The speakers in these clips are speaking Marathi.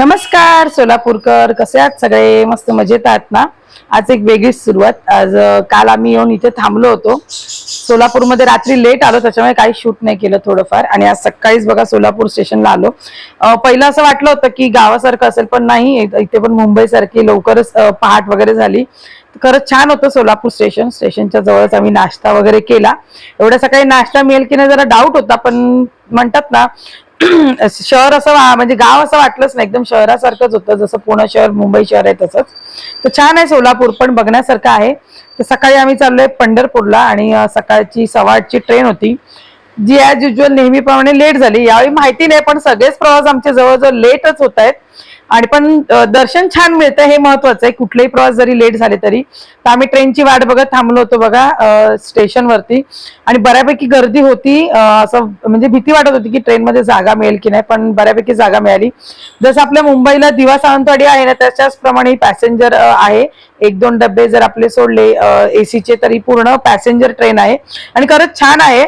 नमस्कार सोलापूरकर. कसे आहात सगळे? मस्त मजेत आहात ना? आज एक वेगळीच सुरुवात. आज काल आम्ही येऊन इथे थांबलो होतो. सोलापूरमध्ये रात्री लेट आलो त्याच्यामुळे काही शूट नाही केलं थोडंफार. आणि आज सकाळीच बघा सोलापूर स्टेशनला आलो. पहिलं असं वाटलं होतं की गावासारखं असेल पण नाही. इथे पण मुंबईसारखी लवकरच पहाट वगैरे झाली. खरंच छान होतं सोलापूर स्टेशन स्टेशनच्या जवळच आम्ही नाश्ता वगैरे केला. एवढ्या सकाळी नाश्ता मिळेल की नाही जरा डाऊट होता पण म्हणतात ना शहर असं म्हणजे गाव असं वाटलंच नाही. एकदम शहरासारखंच होतं. जसं पुणे शहर मुंबई शहर आहे तसंच. तर छान आहे सोलापूर पण बघण्यासारखं आहे. तर सकाळी आम्ही चाललोय पंढरपूरला आणि सकाळची सव्वा आठची ट्रेन होती. जी ॲज युजल नेहमीप्रमाणे लेट झाली. यावेळी माहिती नाही पण सगळेच प्रवास आमचे जवळजवळ लेटच होत आहेत. आणि पण दर्शन छान मिळतं हे महत्वाचं आहे. कुठलेही प्रवास जरी लेट झाले तरी. तर आम्ही ट्रेनची वाट बघत थांबलो होतो बघा स्टेशनवरती. आणि बऱ्यापैकी गर्दी होती असं म्हणजे भीती वाटत होती की ट्रेनमध्ये जागा मिळेल की नाही पण बऱ्यापैकी जागा मिळाली. जसं आपल्या मुंबईला दिवा सावंतवाडी आहे ना त्याच्याच प्रमाणे पॅसेंजर आहे. एक दोन डबे जर आपले सोडले एसीचे तरी पूर्ण पॅसेंजर ट्रेन आहे. आणि खरंच छान आहे.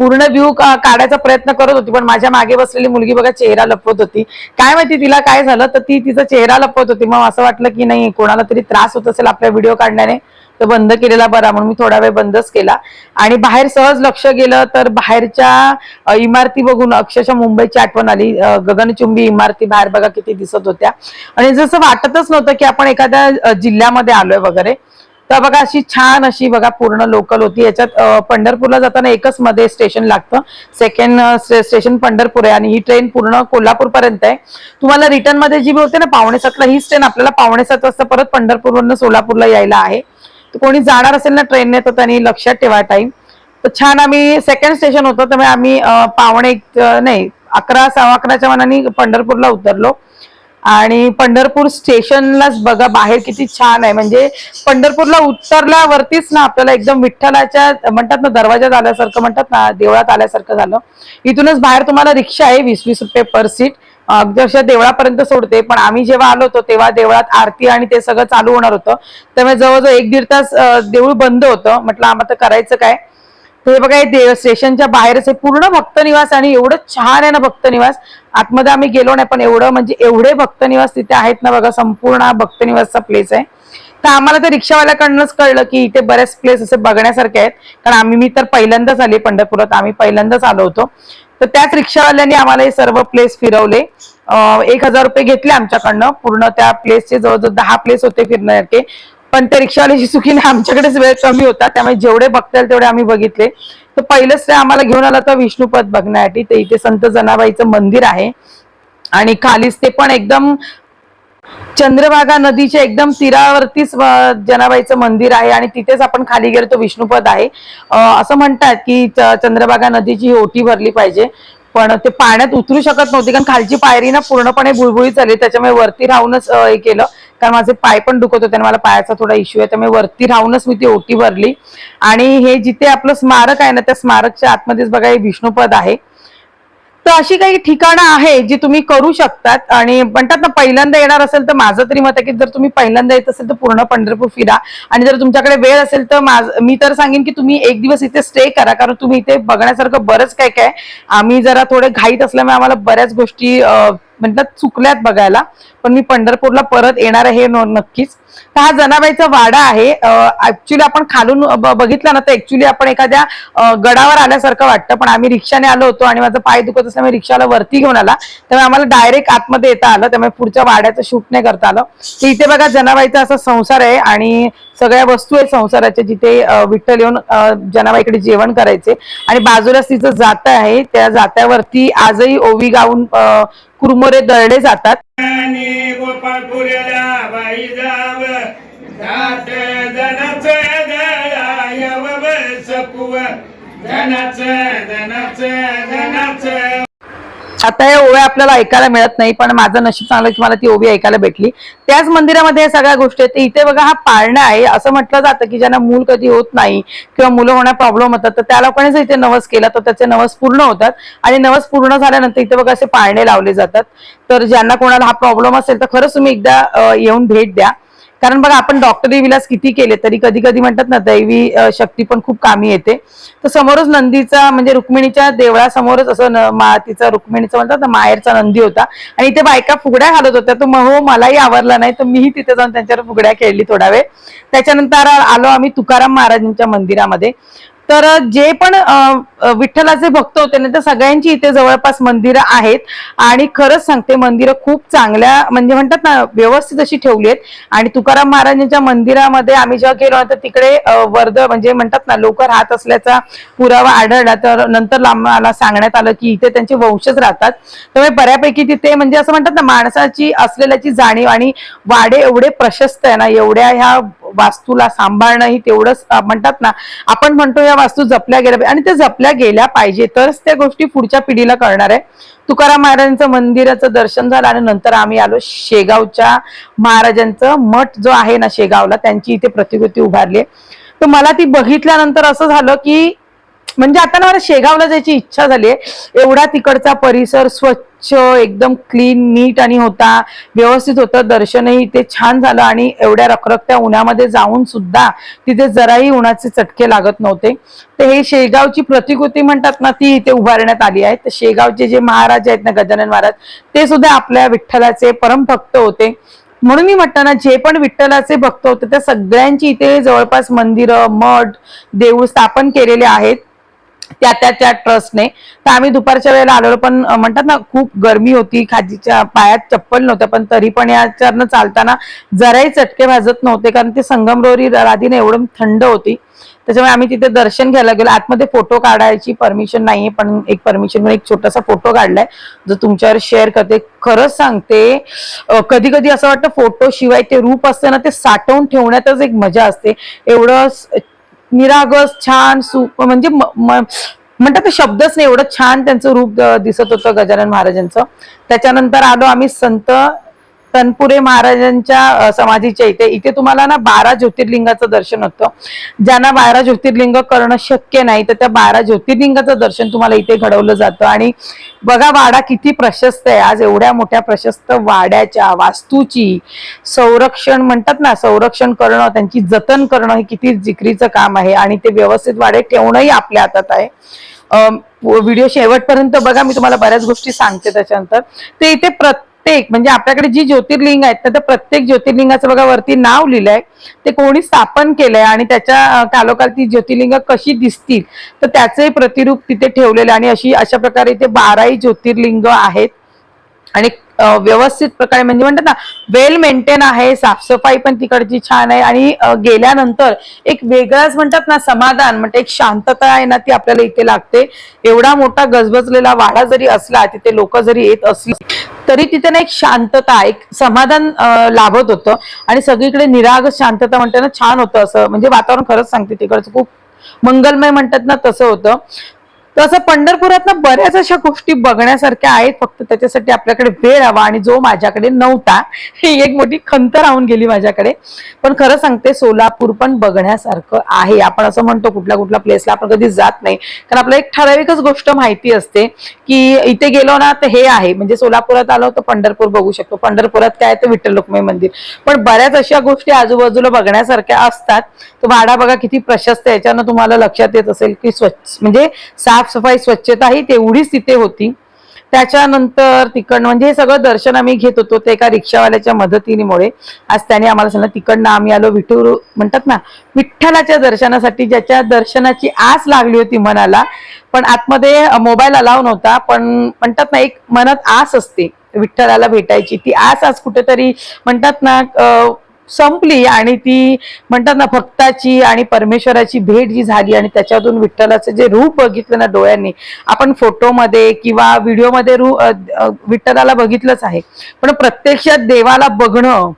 पूर्ण व्ह्यू काढायचा प्रयत्न करत होती पण माझ्या मागे बसलेली मुलगी बघा चेहरा लपवत होती. काय माहिती तिला काय झालं तर ती तिचा चेहरा लपवत होती. मग असं वाटलं की नाही कोणाला तरी त्रास होत असेल आपल्या व्हिडिओ काढण्याने तर बंद केलेला बरा. म्हणून मी थोडा वेळ बंदच केला. आणि बाहेर सहज लक्ष गेलं तर बाहेरच्या इमारती बघून अक्षरशः मुंबईची आठवण आली. गगनचुंबी इमारती बाहेर बघा किती दिसत होत्या. आणि जसं वाटतच नव्हतं की आपण एखाद्या जिल्ह्यामध्ये आलोय वगैरे. तर बघा अशी छान अशी बघा पूर्ण लोकल होती. याच्यात पंढरपूरला जाताना एकच मध्ये स्टेशन लागतं. सेकंड स्टेशन पंढरपूर आहे आणि ही ट्रेन पूर्ण कोल्हापूर पर्यंत आहे. तुम्हाला रिटर्नमध्ये जी होते ना पावणे सातला हीच ट्रेन आपल्याला पावणे सात वाजता परत पंढरपूरवरून सोलापूरला यायला आहे. तर कोणी जाणार असेल ना ट्रेनने तर त्यांनी लक्षात ठेवा टाइम तर छान आम्ही सेकंड स्टेशन होतं त्यामुळे आम्ही पावणे नाही अकरा सव्वा अकराच्या मनाने पंढरपूरला उतरलो. आणि पंढरपूर स्टेशनलाच बघा बाहेर किती छान आहे. म्हणजे पंढरपूरला उतरल्यावरतीच ना आपल्याला एकदम विठ्ठलाच्या म्हणतात ना दरवाजात आल्यासारखं म्हणतात ना देवळात आल्यासारखं झालं. इथूनच बाहेर तुम्हाला रिक्षा आहे वीस वीस रुपये पर सीट. अक्षरशः देवळापर्यंत सोडते पण आम्ही जेव्हा आलो होतो तेव्हा देवळात आरती आणि ते सगळं चालू होणार होतं. त्यामुळे जवळजवळ एक दीड तास देऊळ बंद होतं. म्हटलं आम्हाला करायचं काय? हे बघा हे देव स्टेशनच्या बाहेरच आहे. पूर्ण भक्त निवास आणि एवढं छान आहे ना भक्त निवास आतमध्ये आम्ही गेलो नाही पण एवढं म्हणजे एवढे भक्त निवास तिथे आहेत ना बघा संपूर्ण हा भक्त निवासचा प्लेस आहे. तर आम्हाला ते रिक्षावाल्याकडनंच कळलं की इथे बरेच प्लेस असे बघण्यासारखे आहेत. कारण आम्ही मी तर पहिल्यांदाच आले पंढरपुरात आम्ही पहिल्यांदाच आलो होतो. तर त्याच रिक्षावाल्यांनी आम्हाला हे सर्व प्लेस फिरवले. एक हजार रुपये घेतले आमच्याकडनं. पूर्ण त्या प्लेसचे जवळजवळ दहा प्लेस होते फिरण्यासारखे. पण त्या रिक्षावाल्याची चुकीने आमच्याकडेच वेळ कमी होता. त्यामुळे जेवढे बघता येईल तेवढे आम्ही बघितले. तर पहिलंच ते आम्हाला घेऊन आला होता विष्णुपद बघण्यासाठी. ते इथे संत जनाबाईचं मंदिर आहे. आणि खालीच ते पण एकदम चंद्रभागा नदीच्या एकदम तीरावरतीच जनाबाईचं मंदिर आहे. आणि तिथेच आपण खाली गेलो तो विष्णुपद आहे. असं म्हणतात की चंद्रभागा नदीची ओटी भरली पाहिजे. पण ते पाण्यात उतरू शकत नव्हती. कारण खालची पायरी ना पूर्णपणे बुळबुळी चालली त्याच्यामुळे वरती राहूनच हे केलं. कारण माझे पाय पण दुखत होते आणि मला पायाचा थोडा इश्यू आहे त्यामुळे वरती राहूनच मी ती ओटी भरली. आणि हे जिथे आपलं स्मारक आहे ना त्या स्मारकच्या आतमध्येच बघा हे विष्णुपद आहे. तर अशी काही ठिकाणं आहे जी तुम्ही करू शकतात. आणि म्हणतात ना पहिल्यांदा येणार असेल तर माझं तरी मत आहे की जर तुम्ही पहिल्यांदा येत असेल तर पूर्ण पंढरपूर फिरा. आणि जर तुमच्याकडे वेळ असेल तर माझ मी तर सांगेन की तुम्ही एक दिवस इथे स्टे करा कारण तुम्ही इथे बघण्यासारखं बरंच काय काय आम्ही जरा थोडे घाईत असल्यामुळे आम्हाला बऱ्याच गोष्टी म्हटलं चुकल्यात बघायला पण मी पंढरपूरला परत येणार आहे हे नक्कीच. तर हा जनाबाईचा वाडा आहे. ऍक्च्युली आपण खालून बघितला बघितलं ना तर ऍक्च्युली आपण एखाद्या गडावर आल्यासारखं वाटतं. पण आम्ही रिक्षाने आलो होतो आणि माझा पाय दुखत असल्यामुळे रिक्षाला वरती घेऊन आला. त्यामुळे आम्हाला डायरेक्ट आतमध्ये येता आलं. त्यामुळे पुढच्या वाड्याचं शूट नाही करता आलं. तर इथे बघा जनाबाईचा असा संसार आहे आणि सगळ्या वस्तू आहेत संसाराच्या जिथे विठ्ठल येऊन जनाबाईकडे जेवण करायचे. आणि बाजूलाच तिचं जात आहे. त्या जात्यावरती आजही ओवी गाऊन कुरमुरे दळले जातात. आणि गोपाळपुऱ्याला आता हे ओव्या आपल्याला ऐकायला मिळत नाही पण माझं नशीब चांगलं की मला ती ओवी ऐकायला भेटली. त्याच मंदिरामध्ये या सगळ्या गोष्टी आहेत. इथे बघा हा पाळणा आहे. असं म्हटलं जातं की ज्यांना मूल कधी होत नाही किंवा मुलं होण्या प्रॉब्लेम होतात तर त्या लोकांनी जर इथे नवस केला तर त्याचे नवस पूर्ण होतात. आणि नवस पूर्ण झाल्यानंतर इथे बघा असे पाळणे लावले जातात. तर ज्यांना कोणाला हा प्रॉब्लेम असेल तर खरंच तुम्ही एकदा येऊन भेट द्या. कारण बघा आपण डॉक्टरी विलास किती केले तरी कधी कधी म्हणतात ना दैवी शक्ती पण खूप कामी येते. तर समोरच नंदीचा म्हणजे रुक्मिणीच्या देवळासमोरच असं तिचा रुक्मिणीचं म्हणतात ना माहेरचा नंदी होता. आणि इथे बायका फुगड्या घालत होत्या. तो मग हो मलाही आवडला नाही तर मीही तिथे जाऊन त्यांच्यावर फुगड्या खेळली थोडा वेळ. त्याच्यानंतर आलो आम्ही तुकाराम महाराजांच्या मंदिरामध्ये. तर जे पण विठ्ठलाचे भक्त होते ना तर सगळ्यांची इथे जवळपास मंदिरं आहेत. आणि खरंच सांगते मंदिरं खूप चांगल्या म्हणजे म्हणतात ना व्यवस्थित अशी ठेवली आहेत. आणि तुकाराम महाराजांच्या मंदिरामध्ये आम्ही जेव्हा गेलो तर तिकडे वर्द म्हणजे म्हणतात ना लोक राहत असल्याचा पुरावा आढळला. तर नंतर आम्हाला सांगण्यात आलं की इथे त्यांचे वंशज राहतात. त्यामुळे बऱ्यापैकी तिथे म्हणजे असं म्हणतात ना माणसाची असलेल्याची जाणीव आणि वाडे एवढे प्रशस्त आहे ना एवढ्या ह्या वास्तूला सांभाळणं ही तेवढंच म्हणतात ना आपण म्हणतो या वास्तू जपल्या गेल्या पाहिजे आणि त्या जपल्या गेल्या पाहिजे तरच त्या गोष्टी पुढच्या पिढीला कळणार आहे तुकाराम महाराजांचं मंदिराचं दर्शन झालं आणि नंतर आम्ही आलो शेगावच्या महाराजांचं मठ जो आहे ना शेगावला त्यांची इथे प्रतिकृती उभारली आहे. तर मला ती बघितल्यानंतर असं झालं की म्हणजे आता ना मला शेगावला जायची इच्छा झाली आहे. एवढा तिकडचा परिसर स्वच्छ एकदम क्लीन नीट आणि होता. व्यवस्थित होतं. दर्शनही ते छान झालं आणि एवढ्या रखरखत्या उन्हामध्ये जाऊन सुद्धा तिथे जराही उन्हाचे चटके लागत नव्हते. तर हे शेगावची प्रतिकृती म्हणतात ना ती इथे उभारण्यात आली आहे. तर शेगावचे जे महाराज आहेत ना गजानन महाराज ते सुद्धा आपल्या विठ्ठलाचे परमभक्त होते. म्हणून मी म्हटलं ना जे पण विठ्ठलाचे भक्त होते त्या सगळ्यांची इथे जवळपास मंदिरं मठ देऊळ स्थापन केलेले आहेत. त्या त्या त्या ट्रस्टने तर आम्ही दुपारच्या वेळेला आलेलो पण म्हणतात ना खूप गरमी होती. खाजीच्या पायात चप्पल नव्हत्या पण तरी पण याच्यानं चालताना जराही चटके भाजत नव्हते कारण ते संगमरोरी राधीने एवढं थंड होती. त्याच्यामुळे आम्ही तिथे दर्शन घ्यायला गेलो. आतमध्ये फोटो काढायची परमिशन नाहीये पण एक परमिशन एक छोटासा फोटो काढलाय जो तुमच्यावर शेअर करते. खरंच सांगते कधी कधी असं वाटतं फोटो शिवाय ते रूप असते ना ते साठवून ठेवण्यातच एक मजा असते. एवढं निरागस छान सुप म्हणजे म- म्हणतात ते शब्दच नाही एवढं छान त्यांचं रूप दिसत होतं गजानन महाराजांचं. त्याच्यानंतर आलो आम्ही संत तनपुरे महाराजांच्या समाधीच्या इथे. इथे तुम्हाला ना बारा ज्योतिर्लिंगाचं दर्शन होतं. ज्यांना बारा ज्योतिर्लिंग करणं शक्य नाही तर त्या बारा ज्योतिर्लिंगाचं दर्शन तुम्हाला इथे घडवलं जातं. आणि बघा वाडा किती प्रशस्त आहे. आज एवढ्या मोठ्या प्रशस्त वाड्याच्या वास्तूची संरक्षण म्हणतात ना संरक्षण करणं त्यांची जतन करणं हे किती जिकरीचं काम आहे. आणि ते व्यवस्थित वाडे ठेवणंही आपल्या हातात आहे. व्हिडिओ शेवटपर्यंत बघा मी तुम्हाला बऱ्याच गोष्टी सांगते त्याच्यानंतर. ते इथे प्रत्येक म्हणजे आपल्याकडे जी ज्योतिर्लिंग आहेत तर प्रत्येक ज्योतिर्लिंगाचं बघा वरती नाव लिहिलंय. ते कोणी स्थापन केलंय आणि त्याच्या कालोकाल ती ज्योतिर्लिंग कशी दिसतील तर त्याचंही प्रतिरूप तिथे ठेवलेलं आहे. आणि अशी अशा प्रकारे इथे बाराही ज्योतिर्लिंग आहेत. आणि व्यवस्थित प्रकारे म्हणजे म्हणतात ना वेल मेंटेन आहे साफसफाई पण तिकडची छान आहे. आणि गेल्यानंतर एक वेगळाच म्हणतात ना समाधान म्हणजे एक शांतता आहे ना ती आपल्याला इथे लागते. एवढा मोठा गजबजलेला वाडा जरी असला तिथे लोक जरी येत असली तरी तिथे ना एक शांतता एक समाधान लाभत होतं. आणि सगळीकडे निराग शांतता म्हणते ना छान होतं असं. म्हणजे वातावरण खरंच सांगते तिकडचं खूप मंगलमय म्हणतात ना तसं होतं. तसं पंढरपुरात ना बऱ्याच अशा गोष्टी बघण्यासारख्या आहेत. फक्त त्याच्यासाठी आपल्याकडे वेळ हवा आणि जो माझ्याकडे नव्हता ही एक मोठी खंत राहून गेली माझ्याकडे. पण खरं सांगते सोलापूर पण बघण्यासारखं आहे. आपण असं म्हणतो कुठल्या कुठल्या प्लेसला आपण कधी जात नाही. कारण आपल्याला एक ठराविकच गोष्ट माहिती असते की इथे गेलो ना तर हे आहे. म्हणजे सोलापुरात आलो तर पंढरपूर बघू शकतो. पंढरपुरात काय तर विठ्ठल रुक्मिणी मंदिर. पण बऱ्याच अशा गोष्टी आजूबाजूला बघण्यासारख्या असतात. तर वाडा बघा किती प्रशस्त आहे. याच्यानं तुम्हाला लक्षात येत असेल की स्वच्छ म्हणजे साफसफाई स्वच्छता ही तेवढीच तिथे होती. त्याच्यानंतर तिकडनं म्हणजे हे सगळं दर्शन आम्ही घेत होतो ते एका रिक्षावाल्याच्या मदतीमुळे. आज त्याने आम्हाला सांगितलं तिकडनं आम्ही आलो विठू म्हणतात ना विठ्ठलाच्या दर्शनासाठी ज्याच्या दर्शनाची आस लागली होती मनाला पण आतमध्ये मोबाईल अलाव नव्हता पण म्हणतात ना एक मनात आस असते विठ्ठलाला भेटायची. ती आस आज कुठेतरी म्हणतात ना संपली आणि ती म्हणतात ना भक्ताची आणि परमेश्वराची भेट जी झाली आणि त्याच्यातून विठ्ठलाचं जे रूप बघितलं ना डोळ्यांनी आपण फोटोमध्ये किंवा व्हिडिओमध्ये रू विठ्ठलाला बघितलंच आहे. पण प्रत्यक्षात देवाला बघणं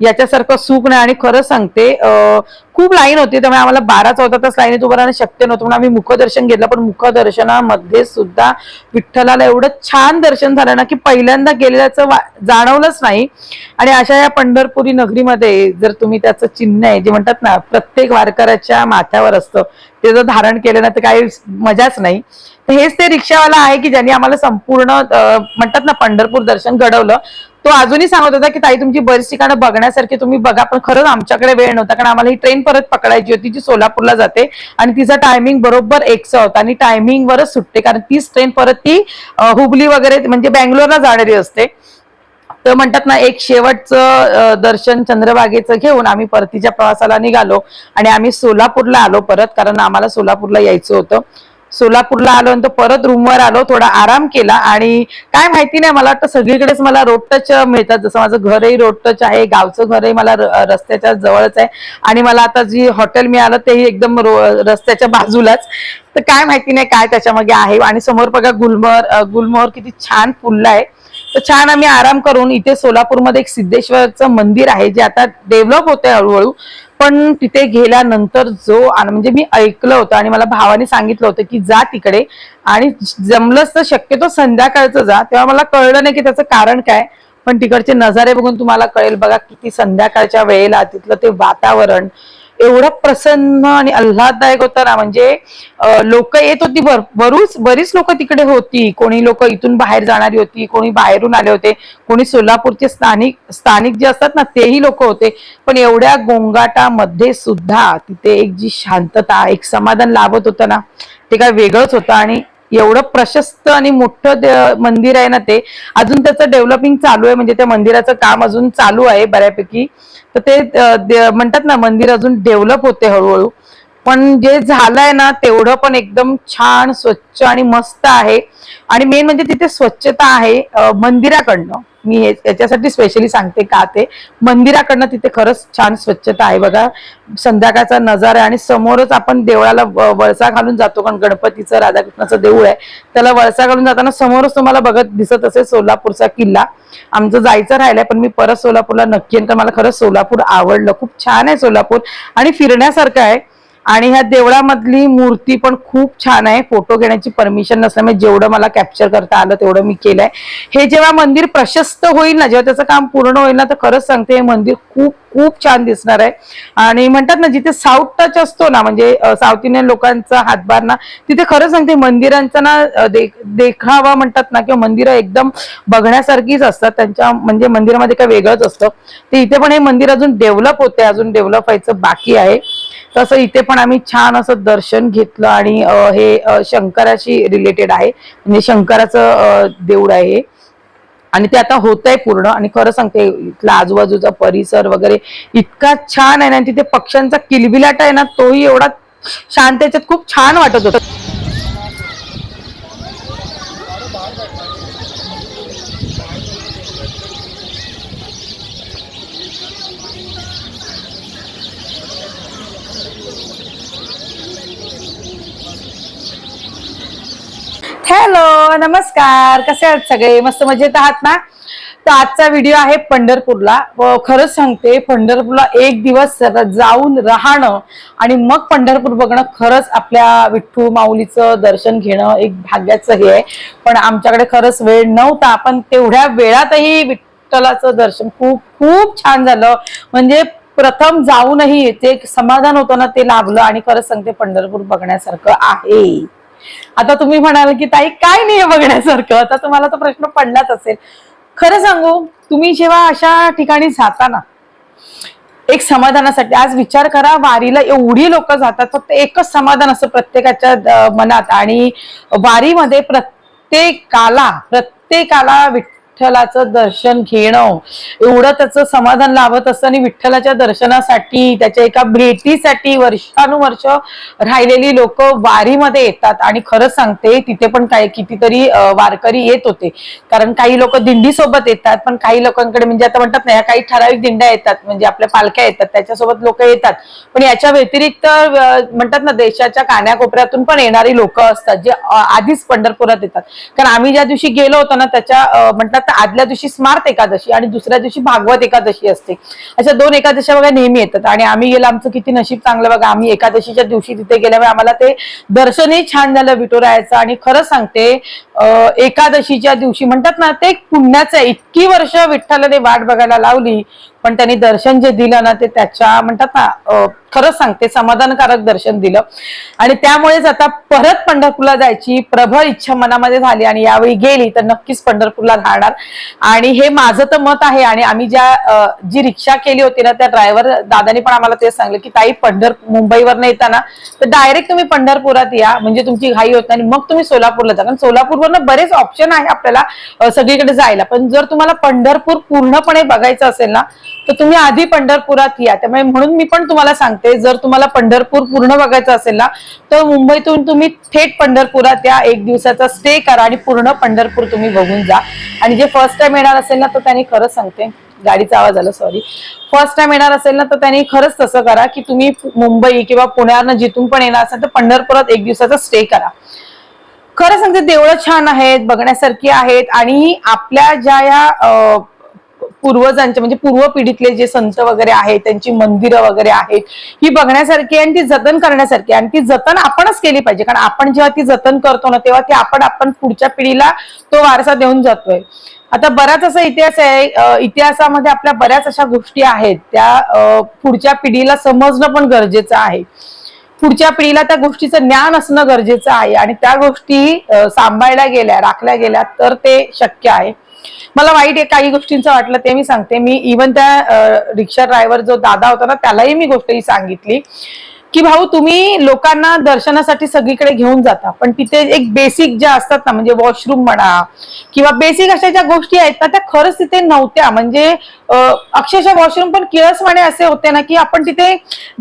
याच्यासारखं सुख नाही. आणि खरं सांगते खूप लाईन होती. त्यामुळे आम्हाला बारा चौदा तास लाईनीत उभं राहणं शक्य नव्हतं. म्हणून आम्ही मुखदर्शन घेतलं. पण मुखदर्शनामध्ये सुद्धा विठ्ठलाला एवढं छान दर्शन झालं ना की पहिल्यांदा गेलेल्याचं जाणवलंच नाही. आणि अशा या पंढरपुरी नगरीमध्ये जर तुम्ही त्याचं चिन्ह आहे जे म्हणतात ना प्रत्येक वारकऱ्याच्या माथ्यावर असतं ते जर धारण केलं ना तर काही मजाच नाही. तर हेच ते रिक्षावाला आहे की ज्यांनी आम्हाला संपूर्ण म्हणतात ना पंढरपूर दर्शन घडवलं. तो अजूनही सांगत होता की ताई तुमची बरीच ठिकाणं बघण्यासारखी तुम्ही बघा पण खरंच आमच्याकडे वेळ नव्हता कारण आम्हाला ही ट्रेन परत पकडायची होती जी सोलापूरला जाते. आणि तिचा टायमिंग बरोबर एकचा होता आणि टायमिंगवरच सुटते कारण तीच ट्रेन परत ती हुबली वगैरे म्हणजे बँगलोरला जाणारी असते. तर म्हणतात ना एक शेवटचं दर्शन चंद्रभागेचं घेऊन आम्ही परतीच्या प्रवासाला निघालो आणि आम्ही सोलापूरला आलो परत कारण आम्हाला सोलापूरला यायचं होतं. सोलापूरला आलो नंतर परत रूमवर आलो थोडा आराम केला आणि काय माहिती नाही मला वाटतं सगळीकडेच मला रोड टच मिळतात. जसं माझं घरही रोड टच आहे गावचं घरही मला र- रस्त्याच्या जवळच आहे आणि मला आता जी हॉटेल मिळालं तेही एकदम रो- रस्त्याच्या बाजूलाच. तर काय माहिती नाही काय त्याच्यामध्ये आहे आणि समोर बघा गुलमोहर अं, गुलमोहर किती छान फुललं आहे. तर छान आम्ही आराम करून इथे सोलापूरमध्ये एक सिद्धेश्वरचं मंदिर आहे जे आता डेव्हलप होते हळूहळू. पण तिथे गेल्यानंतर जो म्हणजे मी ऐकलं होतं आणि मला भावाने सांगितलं होतं की जा तिकडे आणि जमलंच तर शक्यतो संध्याकाळचं जा. तेव्हा मला कळलं नाही की त्याचं कारण काय पण तिकडचे नजारे बघून तुम्हाला कळेल. बघा किती संध्याकाळच्या वेळेला तिथलं ते वातावरण एवढं प्रसन्न आणि आल्हाददायक होतं ना. म्हणजे लोक येत होती भर बरूच बरीच लोक तिकडे होती. कोणी लोक इथून बाहेर जाणारी होती कोणी बाहेरून आले होते कोणी सोलापूरचे स्थानिक स्थानिक जे असतात ना तेही लोक होते. पण एवढ्या गोंगाटामध्ये सुद्धा तिथे एक जी शांतता एक समाधान लाभत होतं ना ते काय वेगळंच होतं. आणि एवढं प्रशस्त आणि मोठं मंदिर आहे ना ते अजून त्याचं डेव्हलपिंग चालू आहे म्हणजे त्या मंदिराचं काम अजून चालू आहे बऱ्यापैकी. तर ते म्हणतात ना मंदिर अजून डेव्हलप होते हळूहळू. पण जे झालंय ना तेवढं पण एकदम छान स्वच्छ आणि मस्त आहे. आणि मेन म्हणजे तिथे स्वच्छता आहे मंदिराकडनं. मी हे याच्यासाठी स्पेशली सांगते का ते? मंदिराकडनं तिथे खरंच छान स्वच्छता आहे बघा. संध्याकाळचा नजारा आहे आणि समोरच आपण देवळाला व- वळसा घालून जातो. कारण गणपतीचं राधाकृष्णाचं देऊळ आहे. त्याला वळसा घालून जाताना समोरच तुम्हाला बघत दिसत असेल सोलापूरचा किल्ला. आमचं जायचं राहिलंय पण मी परत सोलापूरला नक्की येईन, कारण मला खरंच सोलापूर आवडलं. खूप छान आहे सोलापूर. आणि फिरण्यासारखं आहे. आणि ह्या देवळामधली मूर्ती पण खूप छान आहे. फोटो घेण्याची परमिशन नसल्यामुळे जेवढं मला कॅप्चर करता आलं तेवढं मी केलंय. हे जेव्हा मंदिर प्रशस्त होईल ना जेव्हा त्याचं काम पूर्ण होईल ना तर खरंच सांगते हे मंदिर खूप खूप छान दिसणार आहे. आणि म्हणतात ना जिथे साऊथ टच असतो ना म्हणजे साऊथ इंडियन लोकांचा हातभार ना तिथे खरंच सांगते मंदिरांचा ना देखावा म्हणतात ना किंवा मंदिरं एकदम बघण्यासारखीच असतात. त्यांच्या म्हणजे मंदिरामध्ये काय वेगळंच असतं. ते इथे पण हे मंदिर अजून डेव्हलप होते अजून डेव्हलप व्हायचं बाकी आहे. तसं इथे पण आम्ही छान असं दर्शन घेतलं आणि हे शंकराशी रिलेटेड आहे. म्हणजे शंकराचं देऊळ आहे आणि ते आता होत आहे पूर्ण आणि खरं सांगते इथला आजूबाजूचा परिसर वगैरे इतका छान आहे ना आणि तिथे पक्ष्यांचा किलबिलाट आहे ना तोही एवढा शांत याच्यात खूप छान वाटत होता. हॅलो नमस्कार. कसे आहात सगळे? मस्त मजेत आहात ना? तर आजचा व्हिडिओ आहे पंढरपूरला. व खरंच सांगते पंढरपूरला एक दिवस जाऊन राहणं आणि मग पंढरपूर बघणं खरंच आपल्या विठ्ठू माऊलीचं दर्शन घेणं एक भाग्याचं हे आहे. पण आमच्याकडे खरंच वेळ नव्हता. पण तेवढ्या वेळातही विठ्ठलाचं दर्शन खूप खूप छान झालं. म्हणजे प्रथम जाऊनही ते एक समाधान होतं ना ते लाभलं. आणि खरंच सांगते पंढरपूर बघण्यासारखं आहे. आता तुम्ही म्हणाल की ताई काय नाही बघण्यासारखं. आता तुम्हाला तो प्रश्न पडलाच असेल. खरं सांगू तुम्ही जेव्हा अशा ठिकाणी जाता ना एक समाधानासाठी आज विचार करा वारीला एवढी लोक जातात फक्त एकच समाधान असतं प्रत्येकाच्या मनात. आणि वारीमध्ये प्रत्येकाला प्रत्येकाला विठ्ठलाचं दर्शन घेणं. एवढं त्याचं समाधान लाभत असतं आणि विठ्ठलाच्या दर्शनासाठी त्याच्या एका भेटीसाठी वर्षानुवर्ष राहिलेली लोक वारीमध्ये येतात. आणि खरंच सांगते तिथे पण काय कितीतरी वारकरी येत होते. कारण काही लोक दिंडी सोबत येतात पण काही लोकांकडे म्हणजे आता म्हणतात ना ह्या काही ठराविक दिंड्या येतात म्हणजे आपल्या पालख्या येतात त्याच्यासोबत लोक येतात. पण याच्या व्यतिरिक्त म्हणतात ना देशाच्या कान्याकोपऱ्यातून पण येणारी लोक असतात जे आधीच पंढरपुरात येतात. कारण आम्ही ज्या दिवशी गेलो होतो ना त्याच्या म्हणतात ना आदल्या दिवशी स्मार्त एकादशी आणि दुसऱ्या दिवशी भागवत एकादशी असते. अशा दोन एकादशी बघा नेहमी येतात आणि आम्ही गेलो आमचं किती नशीब चांगलं बघा आम्ही एकादशीच्या दिवशी तिथे गेल्यामुळे आम्हाला ते दर्शनही छान झालं विठुरायाचं आणि खरं सांगते एकादशीच्या दिवशी म्हणतात ना ते पुण्याचं इतकी वर्ष विठ्ठलाने वाट बघायला लावली पण त्यांनी दर्शन जे दिलं ना ते त्याच्या म्हणतात ना खरंच सांगते समाधानकारक दर्शन दिलं. आणि त्यामुळेच आता परत पंढरपूरला जायची प्रबळ इच्छा मनामध्ये झाली आणि यावेळी गेली तर नक्कीच पंढरपूरला राहणार. आणि हे माझं तर मत आहे आणि आम्ही ज्या जी रिक्षा केली होती ना त्या ड्रायव्हर दादानी पण आम्हाला ते सांगलं की ताई पंढर मुंबईवरनं येताना तर डायरेक्ट तुम्ही पंढरपुरात या म्हणजे तुमची घाई होत आणि मग तुम्ही सोलापूरला जा. कारण सोलापूरवरनं बरेच ऑप्शन आहे आपल्याला सगळीकडे जायला. पण जर तुम्हाला पंढरपूर पूर्णपणे बघायचं असेल ना तर तुम्ही आधी पंढरपुरात या. त्यामुळे म्हणून मी पण तुम्हाला सांगते जर तुम्हाला पंढरपूर पूर्ण बघायचं असेल ना तर मुंबईतून तुम्ही थेट पंढरपुरात या. एक दिवसाचा स्टे करा आणि पूर्ण पंढरपूर तुम्ही बघून जा. आणि जे फर्स्ट टाइम येणार असेल ना तर त्यांनी खरंच सांगते. गाडीचा आवाज आला सॉरी फर्स्ट टाइम येणार असेल ना तर त्यांनी खरंच तसं करा की तुम्ही मुंबई किंवा पुण्यानं जिथून पण येणार असेल तर पंढरपुरात एक दिवसाचा स्टे करा. खरं सांगते देवळं छान आहेत बघण्यासारखी आहेत आणि आपल्या ज्या या पूर्वजांचे म्हणजे पूर्व पिढीतले जे संत वगैरे आहेत त्यांची मंदिरं वगैरे आहेत ही बघण्यासारखी आणि ती जतन करण्यासारखी आणि ती जतन आपणच केली पाहिजे. कारण आपण जेव्हा ती जतन करतो ना तेव्हा ती आपण आपण पुढच्या पिढीला तो वारसा देऊन जातोय. आता बराच असा इतिहास आहे इतिहासामध्ये आपल्या बऱ्याच अशा गोष्टी आहेत. त्या पुढच्या पिढीला समजणं पण गरजेचं आहे. पुढच्या पिढीला त्या गोष्टीचं ज्ञान असणं गरजेचं आहे. आणि त्या गोष्टी सांभाळल्या गेल्या राखल्या गेल्या तर ते शक्य आहे. मला वाईट आहे काही गोष्टींचं वाटलं ते मी सांगते. मी इवन त्या रिक्षा ड्रायव्हर जो दादा होता ना त्यालाही मी गोष्ट ही सांगितली. की भाऊ तुम्ही लोकांना दर्शनासाठी सगळीकडे घेऊन जाता. पण तिथे एक बेसिक ज्या असतात ना म्हणजे वॉशरूम म्हणा किंवा बेसिक अशा ज्या गोष्टी आहेत ना त्या खरंच तिथे नव्हत्या. म्हणजे अक्षरशः वॉशरूम पण किळसवाणे असे होते ना की आपण तिथे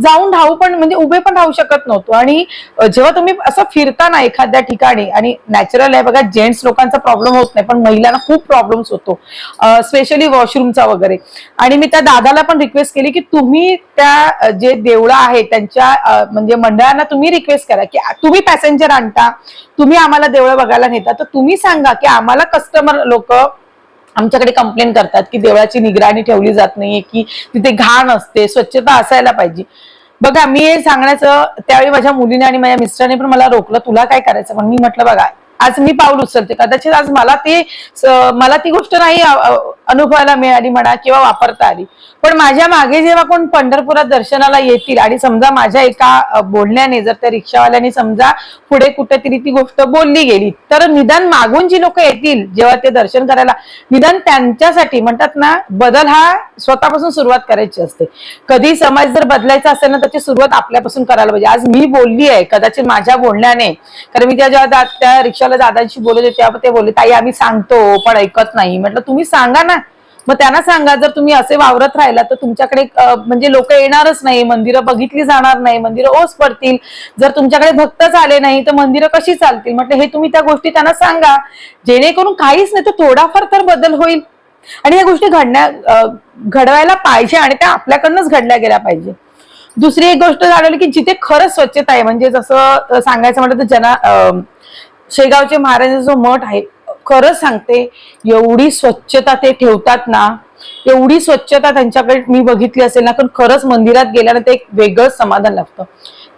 जाऊन राहू पण म्हणजे उभे पण राहू शकत नव्हतो. आणि जेव्हा तुम्ही असं फिरता ना एखाद्या ठिकाणी आणि नॅचरल आहे बघा जेंट्स लोकांचा प्रॉब्लेम होत नाही पण महिलांना खूप प्रॉब्लेम्स होतो स्पेशली वॉशरूमचा वगैरे. आणि मी त्या दादाला पण रिक्वेस्ट केली की तुम्ही त्या जे देवळं आहेत त्यांच्या म्हणजे मंडळांना तुम्ही रिक्वेस्ट करा की तुम्ही पॅसेंजर आणता तुम्ही आम्हाला देवळं बघायला नेता तर तुम्ही सांगा की आम्हाला कस्टमर लोक आमच्याकडे कंप्लेंट करतात की देवळाची निगराणी ठेवली जात नाहीये की तिथे घाण असते स्वच्छता असायला पाहिजे. बघा मी हे सांगण्याचं त्यावेळी माझ्या मुलीने आणि माझ्या मिस्टरने पण मला रोखलं तुला काय करायचं? पण मी म्हटलं बघा आज मी पाऊल उचलते. कदाचित आज मला ते मला ती गोष्ट नाही अनुभवायला मिळाली म्हणा किंवा वापरता आली. पण माझ्या मागे जेव्हा कोण पंढरपुरात दर्शनाला येतील आणि समजा माझ्या एका बोलण्याने जर त्या रिक्षावाल्याने समजा पुढे कुठेतरी ती गोष्ट बोलली गेली तर निदान मागून जी लोक येतील जेव्हा ते दर्शन करायला निदान त्यांच्यासाठी म्हणतात ना बदल हा स्वतःपासून सुरुवात करायची असते. कधी समाज जर बदलायचा असेल ना त्याची सुरुवात आपल्यापासून करायला पाहिजे. आज मी बोलली आहे कदाचित माझ्या बोलण्याने. कारण मी त्या जेव्हा त्या रिक्षाला दादांशी बोलत होते तेव्हा ते बोलले ताई आम्ही सांगतो पण ऐकत नाही. म्हटलं तुम्ही सांगा ना. मग त्यांना सांगा जर तुम्ही असे वावरत राहिला तर तुमच्याकडे म्हणजे लोक येणारच नाही मंदिरं बघितली जाणार नाही मंदिरं ओस पडतील. जर तुमच्याकडे भक्तच आले नाही तर मंदिरं कशी चालतील? म्हटलं हे तुम्ही त्या गोष्टी त्यांना सांगा. जेणेकरून काहीच नाही तर थोडाफार तर बदल होईल. आणि या गोष्टी घडण्या घडवायला पाहिजे आणि त्या आपल्याकडनंच घडल्या गेल्या पाहिजे. दुसरी एक गोष्ट झालेली की जिथे खरंच स्वच्छता आहे म्हणजे जसं सांगायचं म्हटलं तर जना शेगावचे महाराजांचा जो मठ आहे खरं सांगते एवढी स्वच्छता ते ठेवतात ना एवढी स्वच्छता त्यांच्याकडे मी बघितली असेल ना पण खरंच मंदिरात गेल्यानंतर एक वेगळंच समाधान लागतं.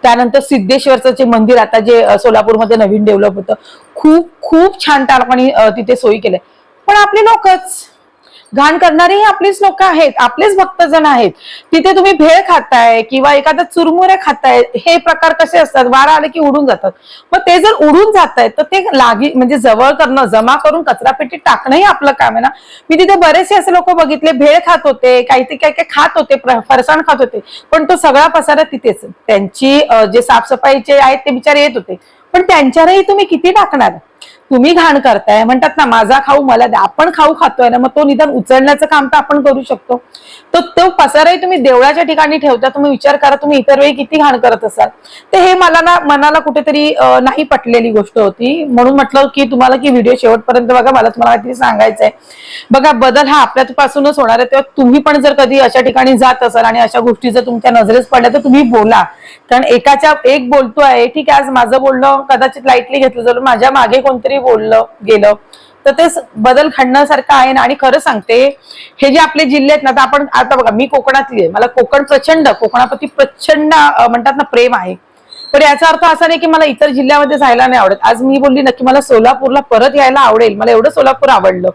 त्यानंतर सिद्धेश्वरचं जे मंदिर आता जे सोलापूरमध्ये नवीन डेव्हलप होतं खूप खूप छान त्या तिथे सोयी केल्या. पण आपले लोकच घाण करणारेही आपलीच लोक आहेत आपलेच भक्तजण आहेत. तिथे तुम्ही भेळ खाताय किंवा एखादा चुरमुरे खाताय हे प्रकार कसे असतात? वारा आले की उडून जातात. मग ते जर उडून जात आहेत तर ते लागी म्हणजे जवळ करणं जमा करून कचरापेटीत टाकणंही आपलं काम आहे ना? मी तिथे बरेचसे असे लोक बघितले भेळ खात होते काही ते काय काय खात होते फरसाण खात होते. पण तो सगळा पसारा तिथेच. त्यांची जे साफसफाईचे आहेत ते बिचारे येत होते. पण त्यांच्यावरही तुम्ही किती टाकणार? तुम्ही घाण करताय. म्हणतात ना माझा खाऊ मला द्या. आपण खाऊ खातोय ना मग तो निदान उचलण्याचं काम तर आपण करू शकतो. तर तो पसाराही तुम्ही देवळाच्या ठिकाणी ठेवता तुम्ही विचार करा तुम्ही इतर वेळी किती घाण करत असाल. तर हे मला ना मनाला कुठेतरी नाही पटलेली गोष्ट होती. म्हणून म्हटलं की तुम्हाला की व्हिडिओ शेवटपर्यंत बघा मला तुम्हाला काहीतरी सांगायचंय. बघा बदल हा आपल्यापासूनच होणार आहे. तेव्हा तुम्ही पण जर कधी अशा ठिकाणी जात असाल आणि अशा गोष्टी जर तुमच्या नजरेस पडल्या तर तुम्ही बोला. कारण एकाच्या एक बोलतोय ठीक आहे आज माझं बोलणं कदाचित लाईटली घेतलं जर माझ्या मागे कोणतरी बोललं गेलं. तर ते बदल घडण्यासारखं आहे ना आणि खरं सांगते हे जे आपले जिल्हे आहेत ना तर आपण आता बघा मी कोकणातली आहे. मला कोकण प्रचंड कोकणाप्रती प्रचंड म्हणतात ना प्रेम आहे. पण याचा अर्थ असा नाही की मला इतर जिल्ह्यामध्ये जायला नाही आवडत. आज मी बोलली ना की मला सोलापूरला परत यायला आवडेल. मला एवढं सोलापूर आवडलं.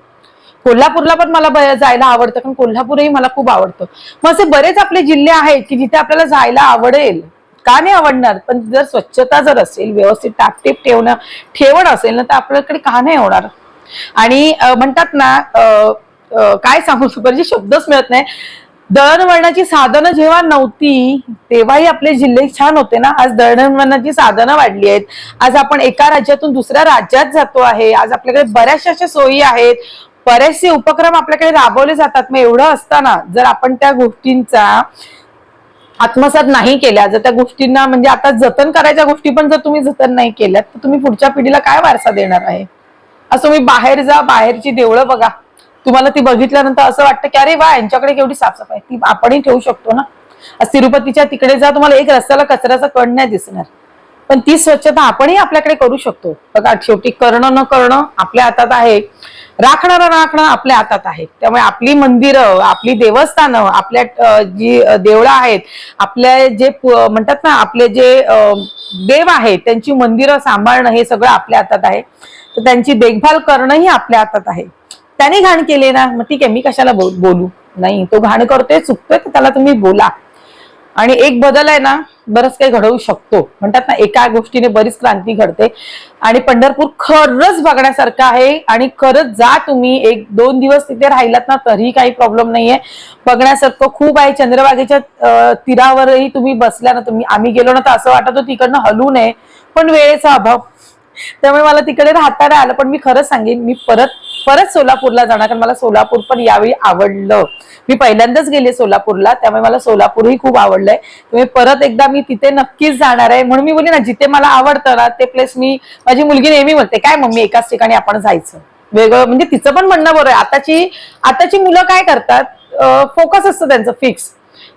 कोल्हापूरला पण मला जायला आवडतं कारण कोल्हापूरही मला खूप आवडतं. मग असे बरेच आपले जिल्हे आहेत की जिथे आपल्याला जायला आवडेल. का नाही आवडणार पण जर स्वच्छता जर असेल व्यवस्थित टापटीप ठेवणं ठेवण असेल ना तर आपल्याकडे का नाही होणार. आणि म्हणतात ना काय सांगू म्हणजे शब्दच मिळत नाही. दळणवळणाची साधनं जेव्हा नव्हती तेव्हाही आपले जिल्हे छान होते ना. आज दळणवळणाची साधनं वाढली आहेत. आज आपण एका राज्यातून दुसऱ्या राज्यात जातो आहे. आज आपल्याकडे बऱ्याचशा अशा सोयी आहेत. बरेचसे उपक्रम आपल्याकडे राबवले जातात. मग एवढं असताना जर आपण त्या गोष्टींचा आत्मसात नाही केल्या जर त्या गोष्टींना म्हणजे आता जतन करायच्या गोष्टी पण जर तुम्ही जतन नाही केल्यात तर तुम्ही पुढच्या पिढीला काय वारसा देणार आहे? असं तुम्ही बाहेर जा बाहेरची देवळं बघा. तुम्हाला ती बघितल्यानंतर असं वाटतं की अरे वा यांच्याकडे केवढी साफसफाई ती आपणही ठेवू शकतो ना? तिरुपतीच्या तिकडे जा तुम्हाला एक रस्त्याला कचऱ्याचा कण नाही दिसणार. पण ती स्वच्छता आपणही आपल्याकडे करू शकतो. बघा शेवटी करणं न करणं आपल्या हातात आहे. राखणं राखणं आपल्या हातात आहे त्यामुळे आपली मंदिरं आपली देवस्थानं आपल्या जी देवळं आहेत आपल्या जे पु- म्हणतात ना आपले जे देव आहेत त्यांची मंदिरं सांभाळणं हे सगळं आपल्या हातात आहे. तर त्यांची देखभाल करणंही आपल्या हातात आहे. त्याने घाण केले ना मग ठीक आहे मी कशाला बो- बोलू? नाही तो घाण करतोय चुकतोय तर त्याला तुम्ही बोला. आणि एक बदल आहे ना बरंच काही घडवू शकतो. म्हणतात ना एका गोष्टीने बरीच क्रांती घडते. आणि पंढरपूर खरंच बघण्यासारखं आहे आणि खरंच जा तुम्ही. एक दोन दिवस तिथे राहिलात ना तरीही काही प्रॉब्लेम नाहीये. बघण्यासारखं खूप आहे. चंद्रभागेच्या तीरावरही तुम्ही बसल्या ना तुम्ही आम्ही गेलो ना तर असं वाटत होतं तिकडनं हलू नये. पण वेळेचा अभाव. त्यामुळे मला तिकडे राहता नाही आलं. पण मी खरंच सांगेन मी परत परत सोलापूरला जाणार कारण मला सोलापूर पण यावेळी आवडलं. मी पहिल्यांदाच गेले सोलापूरला त्यामुळे मला सोलापूरही खूप आवडलंय. त्यामुळे परत एकदा मी तिथे नक्कीच जाणार आहे. म्हणून मी बोली ना जिथे मला आवडतं ना ते प्लेस मी माझी मुलगी नेहमी म्हणते काय मम्मी एकाच ठिकाणी आपण जायचं? वेगळं म्हणजे तिचं पण म्हणणं बरोबर आहे. आताची आताची मुलं काय करतात? फोकस असतं त्यांचं फिक्स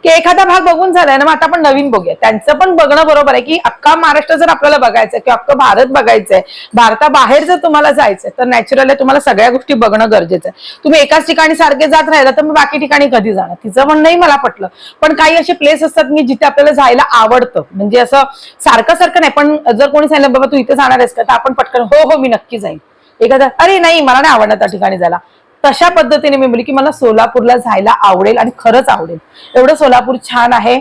की एखादा भाग बघून झालाय ना मग आता आपण नवीन बघूया. त्यांचं पण बघणं बरोबर आहे की अख्खा महाराष्ट्र जर आपल्याला बघायचं किंवा अख्खं भारत बघायचंय भारताबाहेर जर तुम्हाला जायचंय तर नॅचरली तुम्हाला सगळ्या गोष्टी बघणं गरजेचं आहे. तुम्ही एकाच ठिकाणी सारखे जात राहिला तर मग बाकी ठिकाणी कधी जाणार? तिचं म्हणणंही मला पटलं. पण काही असे प्लेस असतात मी जिथे आपल्याला जायला आवडतं. म्हणजे असं सारखं सारखं नाही पण जर कोणी सांगितलं बाबा तू इथे जाणार आहेस का? तर आपण पटकन हो हो मी नक्की जाईन. एखादा अरे नाही मला नाही आवडणार त्या ठिकाणी जायला. तशा पद्धतीने मी बोलली की मला सोलापूरला जायला आवडेल आणि खरंच आवडेल. एवढं सोलापूर छान आहे.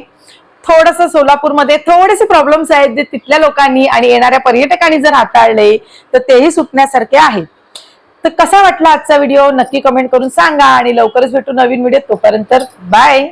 थोडस सोलापूरमध्ये थोडेसे प्रॉब्लेम्स आहेत जे तिथल्या लोकांनी आणि येणाऱ्या पर्यटकांनी जर हाताळले तर तेही सुटण्यासारखे आहेत. तर कसा वाटला आजचा व्हिडिओ नक्की कमेंट करून सांगा आणि लवकरच भेटू नवीन व्हिडिओ तोपर्यंत बाय